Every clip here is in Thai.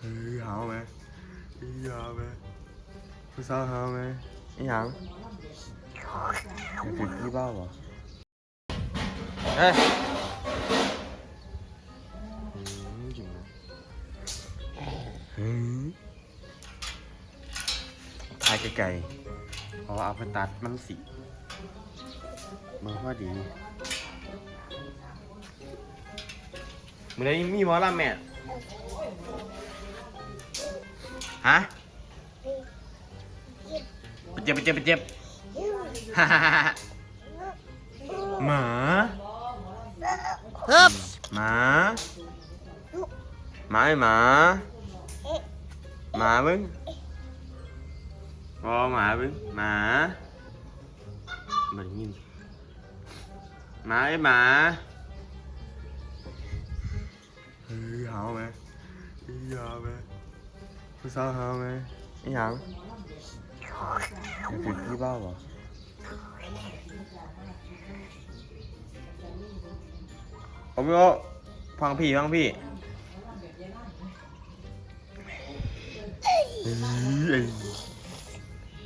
เฮ้ยหาวไหมอีหาวไหมผู้สาวหาวไหมอีหยังมันคือพี่บ้าเหรอเฮ้ยจริงนะอืมถ่ายไกลๆเพราเอาไปตัดมันสิมันพอดีมือนี้มีมอลำแม่ ฮะไปเจ็บไปเจ็บไปเจ็บฮ่าฮ่าฮ่าฮ่าหมาฮึบหมาหมาไอ้หมาหมามึงบอหมามึงหมามันยินหมาไอ้หมาเฮ้ยหาวไหมอีหาวไหม ผู้สาวหาไหมไอีหยังมันคือพี่บ้าเหรอเอาพี่โอฟังพี่ฟังพี่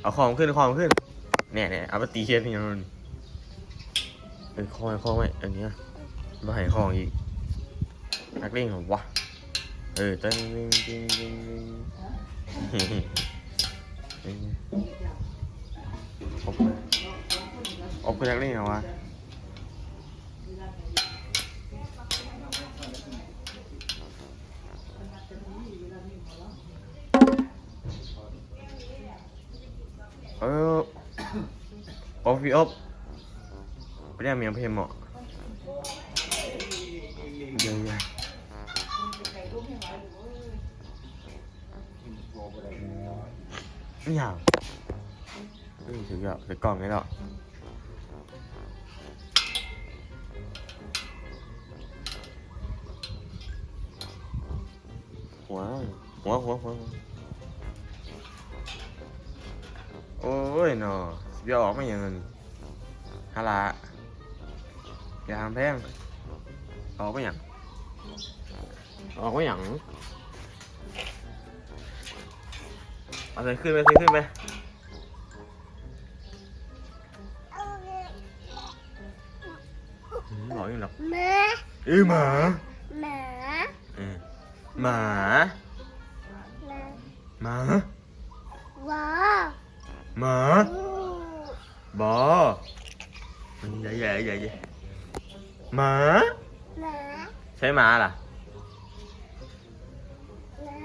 เอาของขึ้นของขึ้นเนี่ยเนี่ยเอาไปตีเคสนี่นั่นเออคอยคอยไว้อันเนี้ยมาให้ของอีกนักเล่นของวะ เออตึ้งตึ้งตึ้งตึ้งตึ้งอบอบคือนักเล่นเหรอวะเอออบพี่อบไปเรียกเมียเพลงเหมาะเดี๋ยวๆ ไม่อยากเอ้ยถือแบบถือกล่องนี้หรอหัวหัวหัวหั เนาะเดี๋ยวออกมาอย่างนั้นฮาละอย่าทำแพงออกมาอย่างออกมาอย่างเอาใส่ขึ้นไปใส่ขึ้นไปอืมหลอกยังหรอกหมาเอ้ยหมาหมาเออหมาหมาหมาว้าหมาอู้บอใหญ่ใหญ่ใหญ่ใหญ่หมาหมาใช่หมาล่ะหมา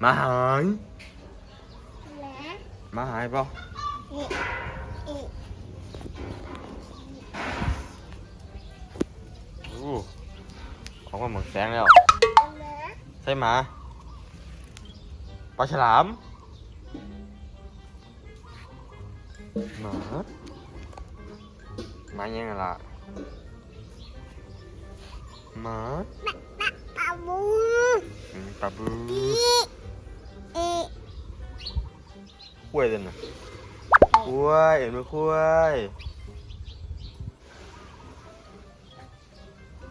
หมาหายห มาหมาหายเปล่าอีอีโอ้ออกมาเหมือนแสงแล้วหมาใช่หมาปลาฉลามหมาหมายังไงล่ะหมาปาบูอืมปลาบู คุ้ยเลยนะคุ้ยเห็นไหมคุ้ย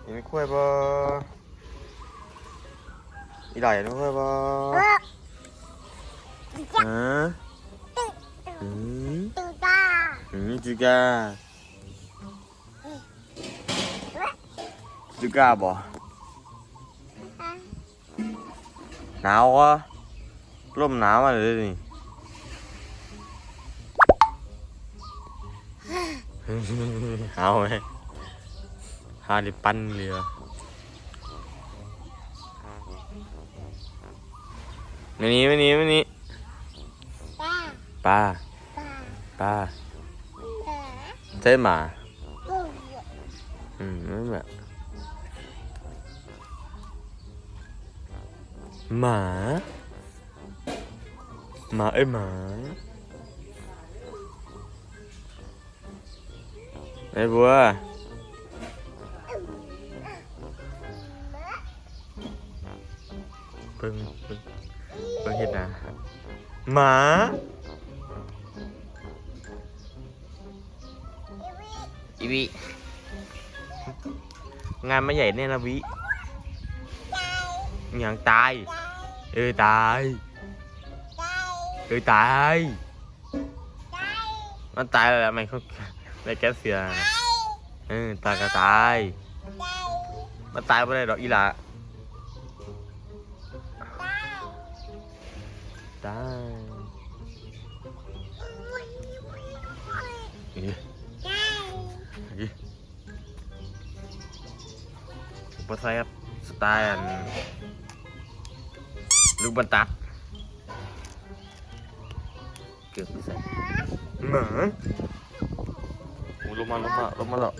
เห็นไหมคุ้ยปะอีไหล่เห็นไหมคุ้ยปะเออฮะอืมตูตาอืมจูก้าจูก้าบ่หนาววะร่มหนาวมาเลยนี่ เอาไหมหาดิปั้นเรือไม่นี้ไม่นี้ไม่นี้ตาปลาตาปลาหมาใช่หมาบูอืมนั่นแหละหมาหมาเอ้ยหมา ไอ้บัวเพิ่งเพิ่งเพิ่งเห็นนะหมาอีวิงานมาใหญ่แน่นะวิอย่างตาย เอเออตายใจเออตายใจมันตายแล้วมันเขา ในแก๊สเสียใจเออตายก็ตายใจมันตายไม่ได้ดอกอีหละใจตายอุ้ยอุ้ยอุ้ยนี่ใจนี่อุปสรรคสไตล์อันลูกบรรทัดเกือบไม่ใส่หมาโอ้ ลงมาลงมาลงมาแล้ว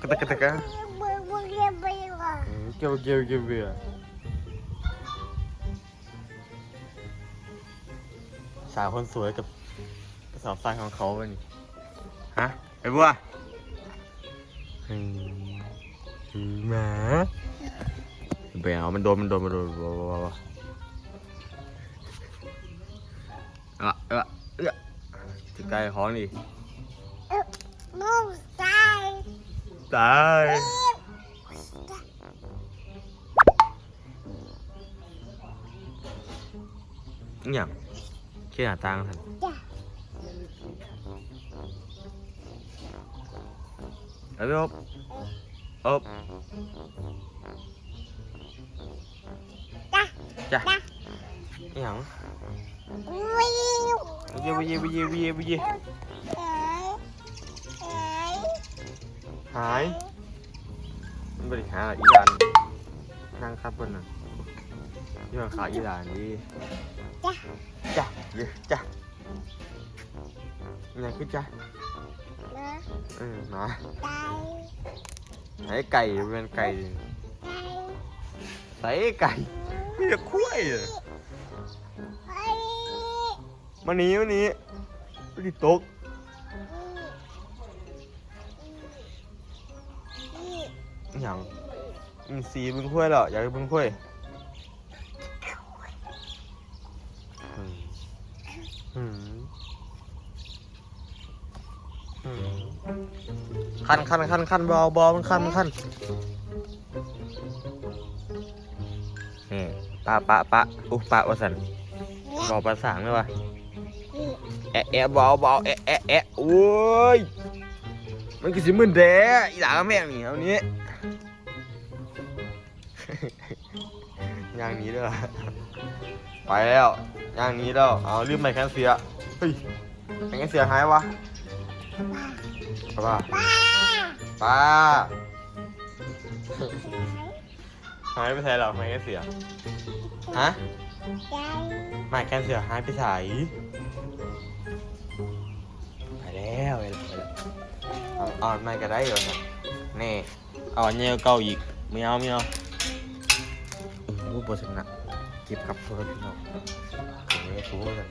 กระตะกระตะกะเรียนไปเกี่ยวเกี่ยวเกี่ยวเบื่อสาวคนสวยกับสาวสายของเขาไปนี่ฮะไอ้บัวเฮ้ยหมาไปเอามันโดนมันโดนมันโดนว้าวว้าวว้า เออเออเออจะใกล้ของดิเอ๊ะมึงใจตายอหย่างแค่หน้าต่างท่านจ้ะเอาไปอบอบจ้ะจ้ะจ้ะ อหย่างวิวเยี่ยมเยี่ยมเยี่ยมเยี่ยมเยี่ยมเอ๋ยเอ๋ยหายมันบริหารอีหลานนั่งครับเพิ่นน่ะยี่ห้อขาอีหลานดีจ้ะจ้ะเยอะจ้ะอหย่างคือจ้ะนะเออมาใจไอ้ไก่เป็นไก่ใจใส่ไก่มีแต่คุ้ยอะเฮ้ย มาหนีมาหนีไปดิตกนี่อหย่างอืมสีบึงคุ้ยเหรออยากให้บึงคุ้ยอืมอืมอืมคันคันคันคันเบาเบามันคันมันคันนี่ปะปะปะอุ๊ปะวะสันบอกภาษาเลยวะ แอะแอะเบาเบาแอะแอะแอะโอ้ยมันก็สิมึนแดอีหลากับแม่งนี่เอานี้ย่างหนี้เด้อไปแล้วย่างหนี้แล้วเอาลืมไปแคนเสียเฮ้ยไอ้แคนเสียหายวะป้าป้าป้าหายไปไหนหรอไม่แคนเสียฮะใจไม่แคนเสียหายไปไหน เอาเอาไม่ก็ได้เหรอครับนี่เอาอันเนี้ยเก่าอีกไม่เอาไม่เอาเออรูปบทสนะเก็บกลับโทรศัพท์พี่น้องเก็บไว้ถูกัน